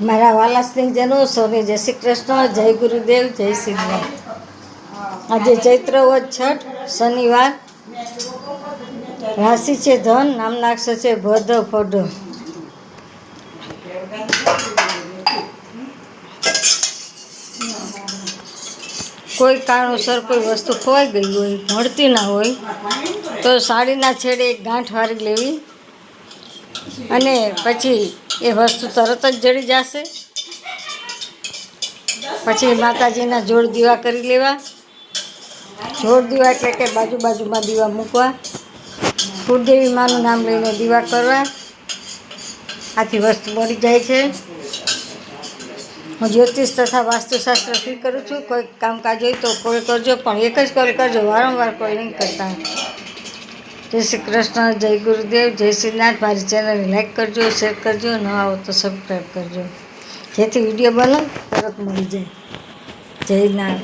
મારા વાલા સ્નેહજનો સૌને જય શ્રી કૃષ્ણ, જય ગુરુદેવ, જય શ્રી આજે ચૈત્ર વધ છઠ, શનિવાર. રાશિ છે ધન, નામના અક્ષર છે ભદ, ફડ. કોઈ કારણોસર કોઈ વસ્તુ ખોવાઈ ગઈ હોય, મળતી ના હોય, તો સાડીના છેડે એક ગાંઠ વારી લેવી. અને પછી એ વસ્તુ તરત જ જળી જશે. પછી માતાજીના જોડ દીવા કરી લેવા. જોડ દીવા એટલે કે બાજુ બાજુમાં દીવા મૂકવા. કુળદેવી માનું નામ લઈને દીવા કરવા. આથી વસ્તુ મળી જાય છે. હું જ્યોતિષ તથા વાસ્તુશાસ્ત્ર ફી કરું છું. કોઈ કામકાજ હોય તો કોલ કરજો, પણ એક જ કોલ કરજો. વારંવાર કોલ નહીં કરતા. જય શ્રી કૃષ્ણ, જય ગુરુદેવ, જય શ્રીનાથ. મારી ચેનલ લાઈક કરજો શેર કરજો, ન આવો તો સબસ્ક્રાઈબ કરજો. જેથી વીડિયો બનો તરત મળી જાય. જય નાથ.